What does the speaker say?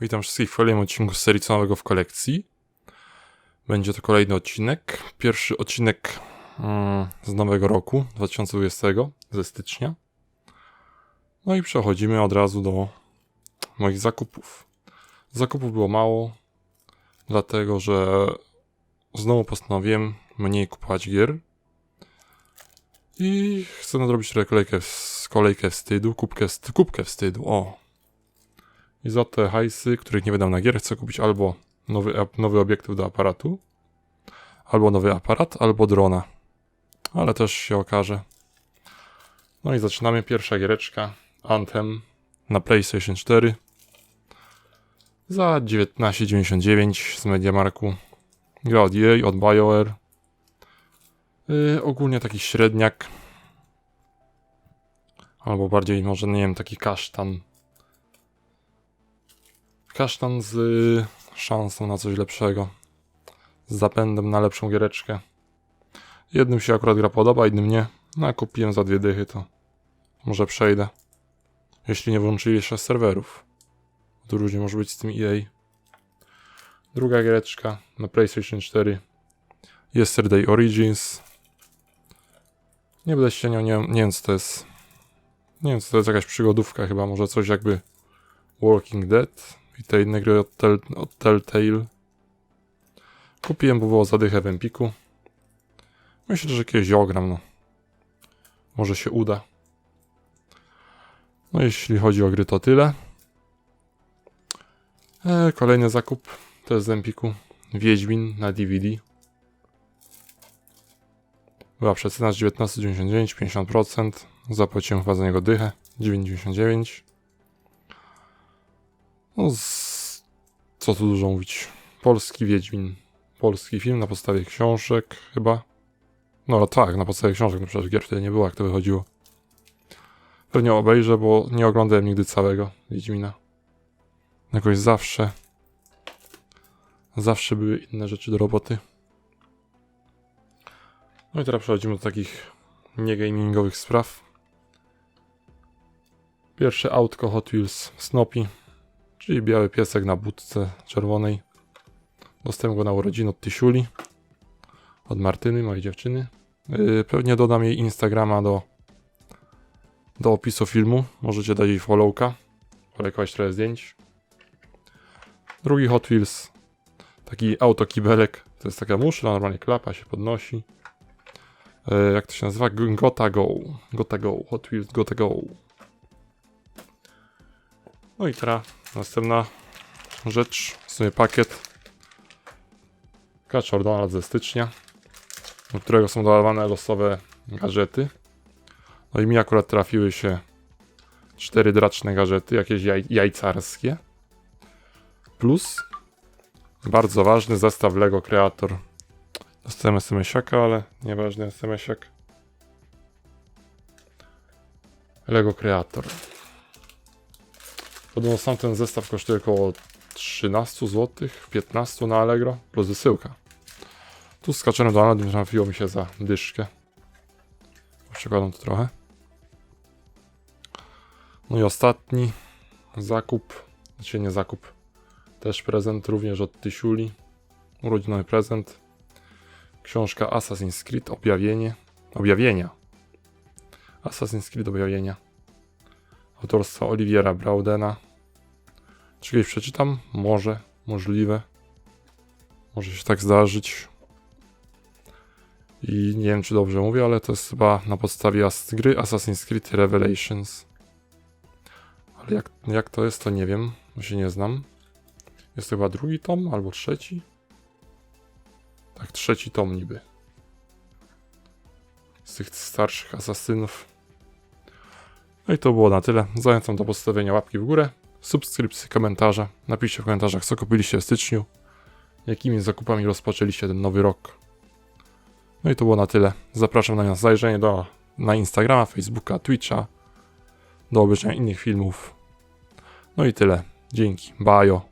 Witam wszystkich w kolejnym odcinku serii Co nowego w kolekcji. Będzie to kolejny odcinek. Pierwszy odcinek mm, z nowego roku 2020, ze stycznia. No i przechodzimy od razu do moich zakupów. Zakupów było mało, dlatego że znowu postanowiłem mniej kupować gier. I chcę nadrobić kolejkę, kolejkę wstydu, kubkę, kubkę wstydu, o, i za te hajsy, których nie wydam na gier, chcę kupić albo nowy, nowy obiektyw do aparatu, albo nowy aparat, albo drona. Ale też się okaże. No i zaczynamy. Pierwsza giereczka. Anthem na PlayStation 4. Za 19,99 z Mediamarku. Gra od EA, od BioWare. Yy, ogólnie taki średniak. Albo bardziej może, nie wiem, taki kasztan. Kasztan z y, szansą na coś lepszego. Z zapędem na lepszą giereczkę. Jednym się akurat gra podoba, innym nie. No a kupiłem za dwie dychy, to może przejdę. Jeśli nie włączyli jeszcze serwerów. To różnie może być z tym EA. Druga giereczka na PlayStation 4. Yesterday Origins. Nie będę się nią, nie, nie wiem co to jest. Nie wiem co to jest, jakaś przygodówka chyba, może coś jakby Walking Dead i te inne gry od, tel, od Telltale. Kupiłem, bo było zadychę w Empiku. Myślę, że kiedyś ogram, no. Może się uda. No jeśli chodzi o gry, to tyle. E, kolejny zakup to jest z Empiku. Wiedźmin na DVD. Była przecena z 19,99, 50%. Zapłaciłem chyba za niego dychę. 9,99. No, z... co tu dużo mówić. Polski Wiedźmin. Polski film na podstawie książek, chyba. No tak, na podstawie książek, no przecież gier wtedy nie było, jak to wychodziło. Pewnie obejrzę, bo nie oglądałem nigdy całego Wiedźmina. Jakoś zawsze. Zawsze były inne rzeczy do roboty. No i teraz przechodzimy do takich niegamingowych spraw. Pierwsze autko Hot Wheels Snoopy czyli biały piesek na budce czerwonej. Dostałem go na urodziny od Tysiuli, od Martyny, mojej dziewczyny. Yy, pewnie dodam jej Instagrama do, do opisu filmu. Możecie dać jej followka, polajkować trochę zdjęć. Drugi Hot Wheels, taki autokibelek. To jest taka muszla, normalnie klapa się podnosi. Yy, jak to się nazywa? Gota Go. Gota Go. Hot Wheels Gota Go. No i teraz następna rzecz, w sumie pakiet. Kaczor Donald ze stycznia, do którego są dodawane losowe gadżety. No i mi akurat trafiły się cztery draczne gadżety, jakieś jaj jajcarskie. Plus bardzo ważny zestaw Lego Creator. Dostałem SMS-aka, ale nieważny SMS-ak. Lego Creator. Podobno sam ten zestaw kosztuje około 13 zł, 15 na Allegro, plus wysyłka. Tu z Kaczerem Donaldem trafiło mi się za dyszkę. Przekładam to trochę. No i ostatni zakup, znaczy nie zakup, też prezent również od Tysiuli. Urodzinowy prezent. Książka Assassin's Creed Objawienie. Objawienia. Assassin's Creed Objawienia autorstwa Oliviera Braudena. Czy kiedyś przeczytam? Może, możliwe. Może się tak zdarzyć. I nie wiem, czy dobrze mówię, ale to jest chyba na podstawie gry Assassin's Creed Revelations. Ale jak, jak to jest, to nie wiem, bo się nie znam. Jest chyba drugi tom albo trzeci? Tak, trzeci tom niby. Z tych starszych asasynów. No i to było na tyle. Zachęcam do postawienia łapki w górę, subskrypcji, komentarza. Napiszcie w komentarzach, co kupiliście w styczniu, jakimi zakupami rozpoczęliście ten nowy rok. No i to było na tyle. Zapraszam na zajrzenie do, na Instagrama, Facebooka, Twitcha, do obejrzenia innych filmów. No i tyle. Dzięki. Bajo.